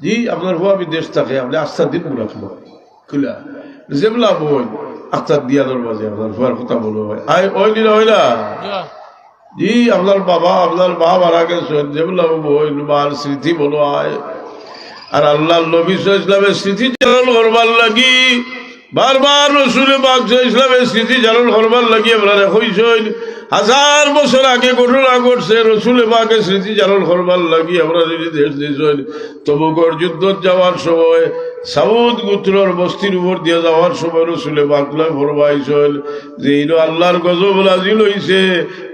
জি আপনার হুয়া বিদেশ থাকে আপনি আস্থা দিন রাখব খুলা যেমলা বই আখতার দিয়ানোর মাঝে আপনার হুয়ার কথা বলো হয় আয় ওই দিন হইলা জি আপনার বাবা আপনার মা মারা গেছেন যেমলা বই মার স্মৃতি বলো আয় আর আল্লাহ নবী ইসলামের স্মৃতি চালন করবার লাগি বারবার রসুল আলাইহি ইসলামের স্মৃতি চালন করবার লাগি আপনারা হইছেন হাজার বছর আগে ঘটনা ঘটছে, রসুল পাকে স্মৃতি চালন করবার লাগি আমরা যদি দেশ দিয়েছেন তবুকর যুদ্ধ যাওয়ার সময়, সাউদ গুত্রর বস্তির উপর দিয়ে যাওয়ার সময় রসুলে বাকলায় ফরমাইছেন যে, ইনো আল্লাহর গজব রাজি লইছে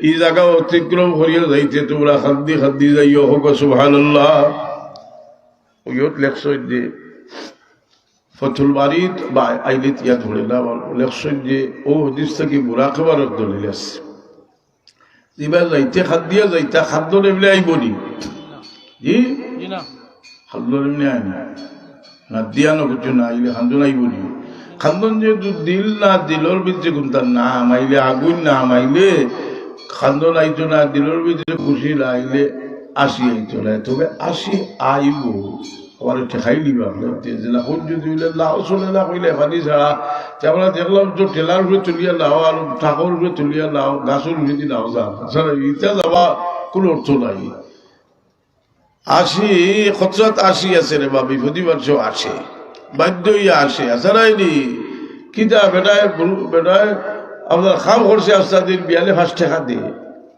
এই জায়গা অতিক্রম করিয়া যাইতে তোমরা খাদ্দি খাদ্দি যাইও, হোক সুবহানাল্লাহ। ওইত লেখছই যে, ফতুল বা আইলিত ইয়া ধরে না লেখছই যে, ও হদিস থেকে খাবার দলিল আছে। এবার যাইতে খাদ দিয়া যাইতা খাদ্য নেবলে আইব নি? জি? খাদ্য নেবলে আই না? না দিয়া না কিছু না আইলে খান্দন আইব নি খান্দন যেহেতু দিল না দিলর ভিতরে কোনটা না মাইলে আগুন না মাইলে খান্দন আইতো না দিলর ভিতরে খুশি আইলে আসি আইতো না তবে আসি আইব না কোনো নাই। আসি আসি আছে রে বা বিপদি বার্ষ আসে। বাধ্য ইয়া আসে আসারাই নি কিতা বেটায় বেটায়, আপনার খাম করছে আস্তা দিন, বিয়ালে ফাঁস টাকা দিয়ে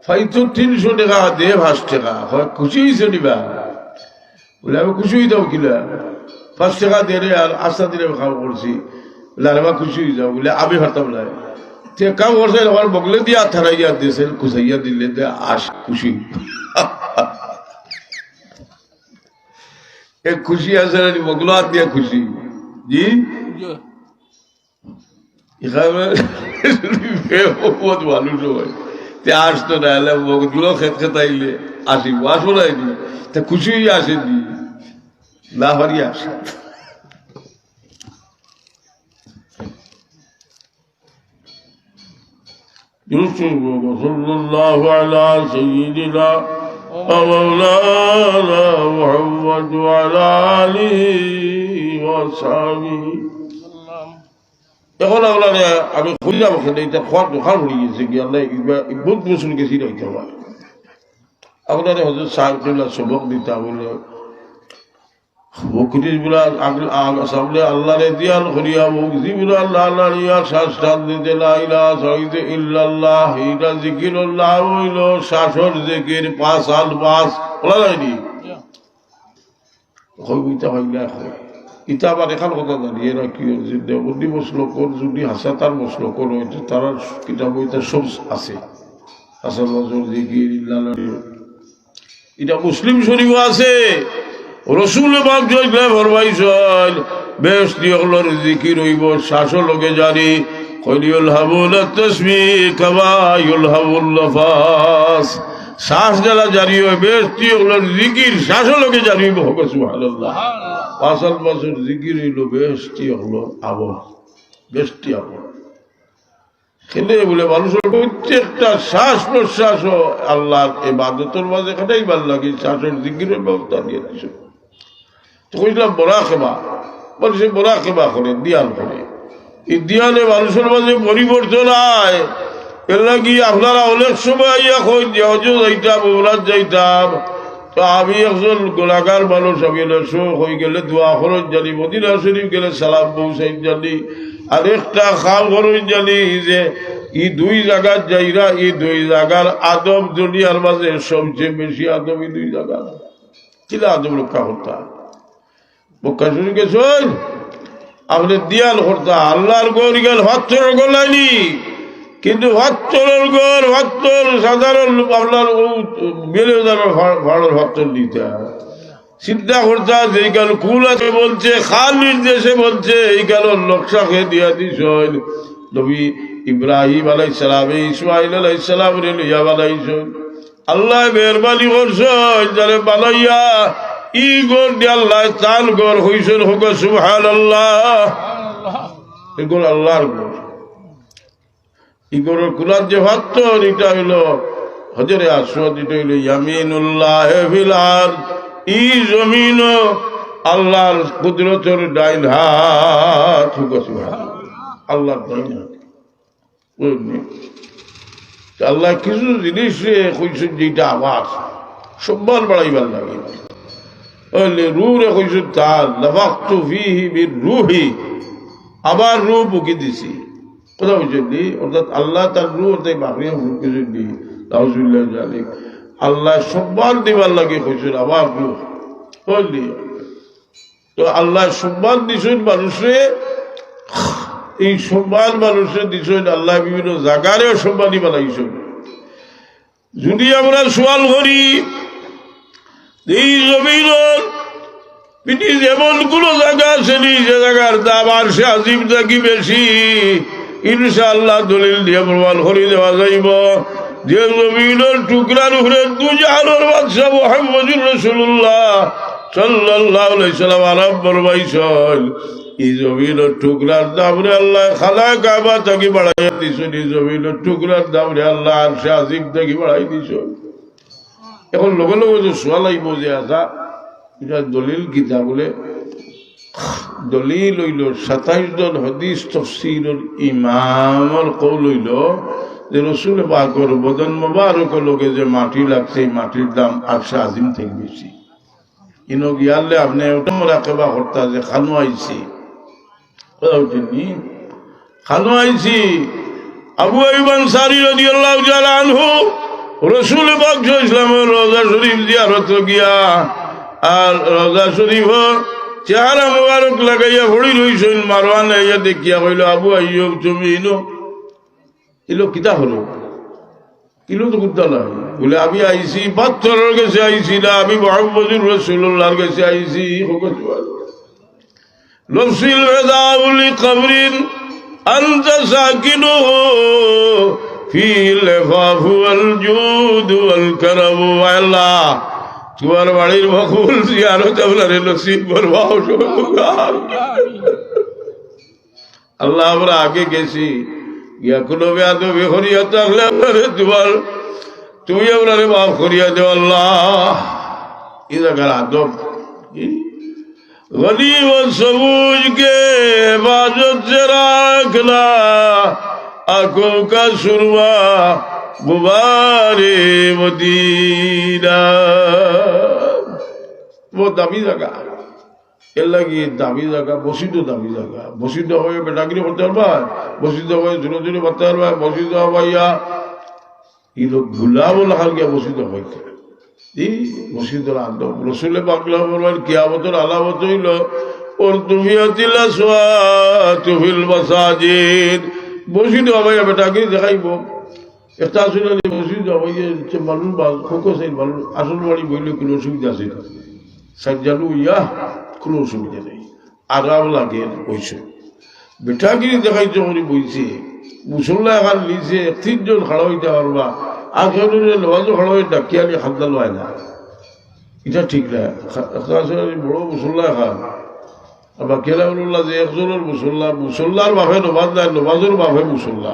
ফাইতো তিনশো টাকা, দে ফাঁস টাকা খুশি হয়েছে নিবা। বলে আমি খুশি যাও কিলা? পাঁচ টাকা দিয়ে আর আস্তা দিনে খাম করছি। বলে আরে বা খুশি হয়ে যাও বলে আমি ভাবতাম না। তে কাম করছে আমার বগলে দিয়া থারাইয়া দিয়েছে খুশাইয়া দিলে আস খুশি। এ খুশি আছে বগলো হাত দিয়া খুশি। জি? এখানে বহুত মানুষ হয়। তে আসতো না এলে বগলো খেত খেতাইলে আসিব আসবো নাইনি তা খুশি হয়ে আসেনি না হারি আসে وصلى الله على سيدنا ومولانا محمد وعلى آله وصحبه এখন আপনার আমি খুঁজলাম ওখানে এটা খোয়ার দোকান হয়ে গেছে কি আল্লাহ বহুত বছর গেছি এটা আমার আপনার হজর সাহেবুল্লাহ সবক দিতা বলে বকরিরগুলা সামনে আল্লাহরে দিয়াল করিয়া মুগজি বলে আল্লাহ আল্লাহ রিয়া শ্বাস টান দিতে লাইলা সহিতে ইল্লাল্লাহ। এটা জিকিরুল্লাহ হইল শাসর জিকির পাঁচ আল পাঁচ। বলা যায়নি? কবিতা হইলা হয় ইটা আবার কথা দাঁড়িয়ে না কি দেবন্দি মশলকর যদি হাসাতার মশলকর হয়েছে তার কিতাব বইটা সব আছে। হাসান নজর জিকির এটা মুসলিম শরীফ আছে। রসুল ফরমাইছেন বেশ দিয়কলর জিকির হইব শ্বাস লোকে জানি। কলিউল হাবুল তসমি কামায়ুল হাবুল নফাস। শ্বাস যারা জারি হয় বেশ দিয়কলর জিকির শ্বাস লোকে জানিব হোক সুবহানাল্লাহ। পাঁচাল বছর জিকির হইল বেশটি হলো আবর বেশটি আবর খেলে বলে মানুষের প্রত্যেকটা শ্বাস প্রশ্বাস আল্লাহর এই বাদতর মাঝে এখানেই ভালো লাগে, শ্বাসের জিকিরের ব্যবস্থা দিয়ে দিয়েছে তো কইলাম, বড়া খেবা মানুষে বড়া খেবা করে দিয়াল করে। এই দিয়ালে মানুষের মাঝে পরিবর্তন আয়। এর লাগি আপনারা অনেক সময় ইয়া কই যে হজর যাইতাম ওমরাত যাইতাম তো আমি একজন গোলাকার মানুষ, আমি শোক হয়ে গেলে দোয়া খরচ জানি, মদিনা শরীফ গেলে সালাম পৌঁছাই জানি। আর একটা খাল খরচ জানি যে ই দুই জায়গার যাইরা এই দুই জায়গার আদম দুনিয়ার মাঝে সবচেয়ে বেশি আদম এই দুই জায়গার কিলা আদম রক্ষা করতাম বক্কা শুনে গেছেন? আপনি দিয়াল করতা? আল্লাহর গেল ভাত্তর গলাইনি? কিন্তু ভাত্তরের গড় ভাত্তর সাধারণ আপনার বেলে ভাড়ার ভাত্তর দিতে চিন্তা করতে যে কাল কুল আছে বলছে খাল নির্দেশে বলছে, এই কাল নকশা খেয়ে দিয়া দিস নবী ইব্রাহিম আলাই সালাম ইসমাইল আলাই সালাম রে লইয়া বানাইছেন আল্লাহ মেহরবানি করছেন, যারে বানাইয়া ই গড় দিয়ে আল্লাহ চাল গড় হইছেন, হোক সুবহান আল্লাহ এগুলো আল্লাহর গড় ইগোর কুলার যে ভাত এটা হইল হজরে আসওয়াদ এটা হইল ইয়ামিনুল্লাহ ফিলার ই জমিন আল্লাহর কুদরতর ডাইন হাত হুকাছি আল্লাহর ডাইন হাত? আল্লাহ কিছু জিনিস কইছেন যেটা আওয়াজ সম্মান বাড়াইবার লাগে। ওইলে রুরে কইছেন তার, লাফাক্তু ফিহি বির রুহি, আবার রু বুকি দিছি। কথা বুঝলি অর্থাৎ আল্লাহ তার রু অর্থাৎ বাকিয়া বুকি দিলি নাউজুবিল্লাহ জালিক আল্লাহ সম্মান দিবার লাগে কইছেন আবার রু বুঝলি? তো আল্লাহ সম্মান দিছেন মানুষে, এই সম্মান মানুষের দিছেন আল্লাহ বিভিন্ন জায়গারেও সম্মানই বানাইছেন। যদি আমরা সোয়াল করি, এই পৃথিবীর এমন কোন জায়গা আছে, যে জায়গার দাম আর সে আজিম থাকি বেশি। ইনশাআল্লাহ দলিল দিয়ে প্রমাণ করে দেওয়া যাইব। যে জমিনের টুকরার উপরে দু জাহানোর বাদশাহ মোহাম্মদুর রসুল্লাহ আলাইহি সাল্লাম আরাম দাম আল্লাহ খালা দাম আল্লাহ এখন যে এটা দলিল গীতা বলে দলিল হইল, সাতাইশ জন হদিস তফসিরুল ইমামর কৌল হইল যে রসুল বাকর বদন মোবারক লোকে যে মাটি লাগছে মাটির দাম আটশো আজিম থেকে বেশি। ইনো গিয়ালে আপনি ওটা মোরা কেবা হর্তা যে খানো আইছি? খানো আইছি। আবু আইবান সারি রাদিয়াল্লাহু তাআলা আনহু, রসুল পাক ইসলামের রোজা শরীফ জিয়ারত গিয়া আর রোজা শরীফ চেহারা মুবারক লাগাইয়া ভরি রইছেন মারওয়ান আইয়া দেখিয়া কইল আবু আইয়ুব তুমি ইনো ইলো কিতা হলো ইলো তো কুত্তা না বলে আমি আইছি পাথরের কাছে আইছি না আমি মোহাম্মদুর রসুল্লাহর কাছে আইছি লফসিল বেদাউলি কবরিন أنت ساكنه في اللفاف والجود والكرم والله তোমার বাড়ির বকুল আরও চাউলার এলো, শীত বলবা আল্লাহ, আমরা আগে গেছি। গিয়া কোনো বেয়াদ বেহরিয়া থাকলে আপনারে তোমার তুমি আপনারে করিয়া দেও, আল্লাহ। এ জায়গার আদব কি? গরিব সবুজকে বাজত রাখলা, আকুল কা সুরমা গুবারে মদিনা। ও দামি জায়গা এর লাগি দামি জায়গা বসিত দামি জায়গা বসিত হয়ে বেটাগিরি করতে পারবা? বসিত হয়ে জুনো জুনো করতে পারবা? বসিত হইয়া ই লোক গুলাবুল হাল গিয়া বসিত হইতে। ই বসিতর আন্দোলন রসুলে বাকলা বলবেন, কিয়ামতর আলামত হইল ওর তুমি অতিলা সোয়া তুহিল মসাজিদ। বসিত হইয়া বেটাগিরি দেখাইব। একটা আসলে মসজিদ হবাইয়া মানুষ খোকো সেই মানুষ, আসল বাড়ি বইলে কোনো অসুবিধা আছে না। ইয়া, কোনো অসুবিধা নেই। আরাম লাগে কইছে বেটাগিরি দেখাইছে উনি বইছে। মুসল্লা এখন নিচে তিনজন খাড়া হইতে পারবা আখের লওয়াজও খাড়া হয়ে ডাকিয়ালি খাদ্যা লয় না। এটা ঠিক না। আসলে বড় মুসল্লা খান। আবার কেলা বলল্লা যে একজনের মুসল্লা, মুসল্লার বাপে নমাজ নাই, নমাজের বাপে মুসল্লা।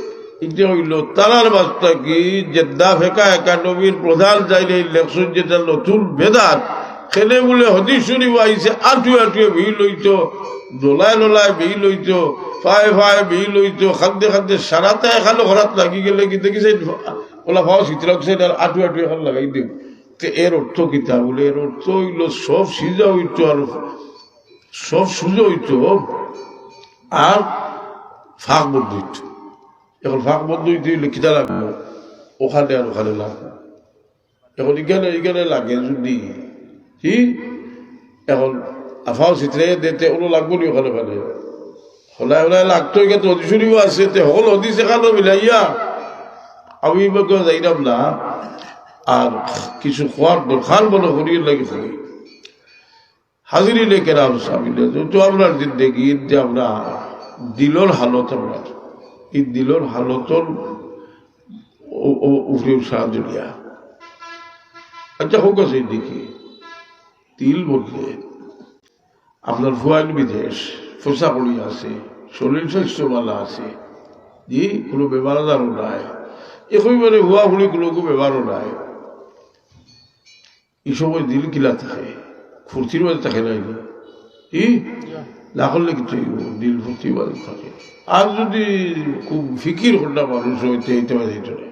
এটা হইল তারার বার্তা কি? জেদ্দা ফেকা একাডেমির প্রধান চাইলে ইলেকশন যেটা নতুন বেদাত খেলে বলে হদি শরীফ আইছে, আটুয়ে আটুয়ে ভিড় লইত, দোলায় লোলায় ভিড় লইত, ফায় ফায় ভিড় লইত খাদ্যে খাদ্যে সারাতে এখানে ঘরাত লাগি গেলে কি দেখিছে? ওলা ফাও শীতলক আটু আটু এখন লাগাই তো এর অর্থ কিতা বলে? এর অর্থ হইল সব সিজা হইত আর সব সুজা হইত, আর ফাঁক বদ্ধ হইত এখন ফাঁক হইতে হইলে কিতা লাগবে ওখানে আর ওখানে লাগবে এখন এখানে এখানে লাগে যদি কি এখন আফাও চিত্রে দিতে ওগুলো লাগবো নি ওখানে ওখানে হলাই হলাই লাগতো এখানে অধিশনীও আছে তে সকল অধিশ এখানে মিলাইয়া আমি যাইলাম না আর কিছু খোয়ার দরকার বলে হরিয়ে লাগে হরি হাজিরি লেখে রাম সামিলে তো আমরা জিন্দগি যে আমরা দিলর হালত আমরা এই দিলর হালতর উপরে সাহায্য দিয়া আচ্ছা হোক আছে দেখি তিল বদলে। আপনার ফুয়াইন বিদেশ, ফোসা করি আছে, শরীর স্বাস্থ্য ভালো আছে। জি, কোনো বেমার আজারও নাই। মানে হুয়া হুড়ি কোনো বেমারও নাই। এই সময় দিল কিলা থাকে, ফুর্তির মাঝে থাকে নাই ই না করলে কিছু দিল মাঝে থাকে। আর যদি খুব ফিকির হন্ডা মানুষ হইতে হইতে পারে এইটারে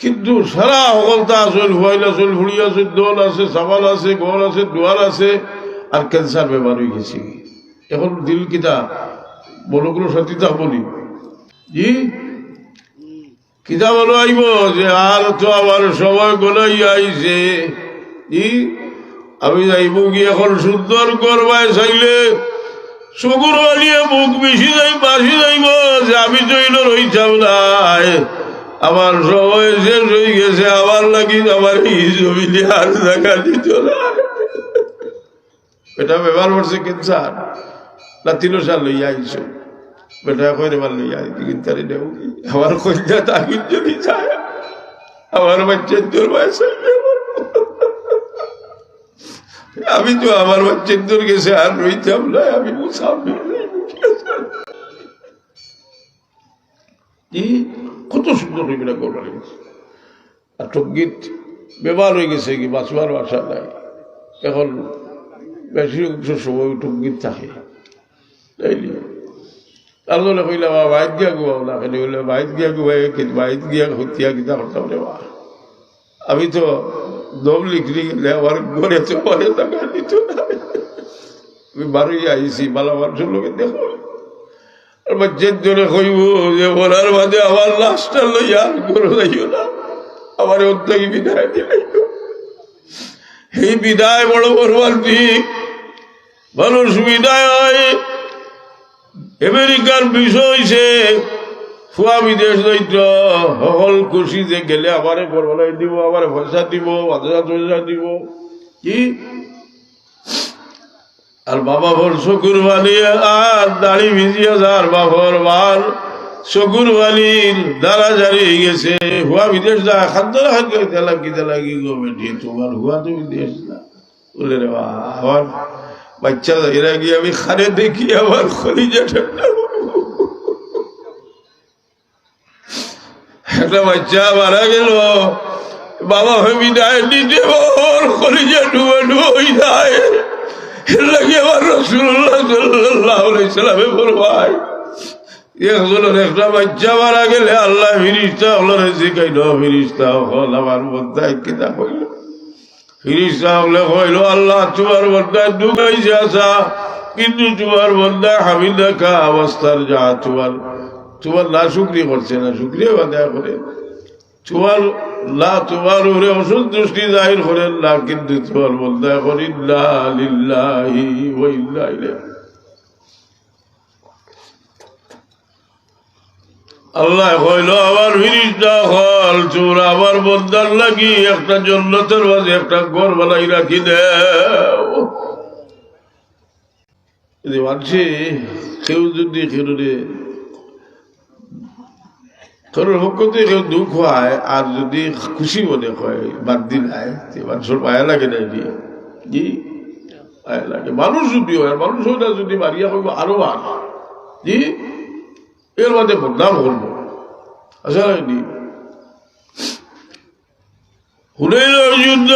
কিন্তু সারা সকলতা আসল হুয়াইল আসল হুড়ি আছে দোল আছে সাবাল আছে ঘর আছে দুয়ার আছে আর ক্যান্সার বেমার হয়ে গেছে। এখন দিল কিতা বড়গুলো সতীতা বলি জি? কিতা বলো আইব যে আর তো আমার সময় গলাই আইছে। জি? আমি যাইব কি এখন সুন্দর করবাই চাইলে চকুর বানিয়ে মুখ বেশি যাই বাসি যাইব যে আমি এলো রইতাম নাই আমার সময় শেষ হয়ে গেছে, আমার লাগি আমার এই আর দেখা দিত না। এটা ব্যবহার করছে ক্যান্সার না, তিন সাল লইয়া আইছো। বেটা কইরে বার লইয়া আইতি কিন্তু আমার কইয়া তাকিন যদি চায়, আমার বাচ্চা তোর বয়স হইলে আমি তো আমার বাচ্চা তোর গেছে আর রইতাম না, আমি কত সুন্দর হইবে না করবার আর টঙ্গীত ব্যবহার হয়ে গেছে কি, বাঁচবার বাসা নাই। এখন বেশি অংশ সময় টঙ্গীত থাকে। তাইলি তার জন্য কইলে বা বাইত গিয়া গুয়াও না কইলে বাইত গিয়া কিন্তু বাইত গিয়া হতিয়া কিতা করতাম রে বা আমি তো টাকা দিত না আমি বারোই আইসি বালা মানুষের লোকে দেখো। আর বাচ্চার জন্য যে আমার লাশটা লইয়া আর করে না। আমার অন্তকে বিদায় দিলাই এই আমেরিকার বিষয় ফুয়া বিদেশ দৈত্য সকল খুশি যে গেলে আমারে বরবলাই দিব, আমারে পয়সা দিব, মাদ্রাসা পয়সা দিব। কি? আর বাবা ভর চকুর বালি আর দাড়ি ভিজিয়ে যার বাবর বার চকুর বালির দ্বারা জারি গেছে। হুয়া বিদেশ যা, খাদ্য খাদ্য লাগি লাগি গো বেটি? তোমার হুয়া তো বিদেশ না। বলে রে বা আমার বাচ্চা এরা গিয়ে আমি খারে দেখি, আমার খলিজা ঠান্ডা একটা বাচ্চা মারা গেল। বাবা হয়ে বিদায় দিতে ওর খলিজা ডুবে লাগে রসুল্লাহ সাল্লাহ সাল্লামে বলবাই একটা বাচ্চা মারা গেলে আল্লাহ ফিরিস্তা হলো শিখাইল ফিরিস্তা, হল আমার মধ্যে কিতা হইল ফিরিস্তা হলে হইল আল্লাহ তোমার মধ্যে ডুবাইছে আসা কিন্তু তোমার মধ্যে হামি দেখা অবস্থার যা তোমার তোমার না শুক্রিয়া করছে না শুক্রিয়া বাধা করে। তোমার না তোমার উপরে অসন্তুষ্টি জাহির করেন না কিন্তু তোমার ইল্লা ইলাইহি আল্লাহ কইল, আমার ফিরিস্তা হল চোর আমার বন্দার লাগি, একটা জন্নতের মাঝে একটা ঘর বানাই রাখি যদি মানছি কেউ যদি খেলুরে পক্ষ থেকে কেউ দুঃখ হয়, আর যদি খুশি মনে হয় বাদ দিন হয় মানুষের মায়া লাগে না এটি। জি? মায়া লাগে। মানুষ যদি হয়, মানুষ হয় না যদি মারিয়া হইব আরও আর জি? এর মধ্যে বদনাম করব। আচ্ছা হুনাইনের যুদ্ধ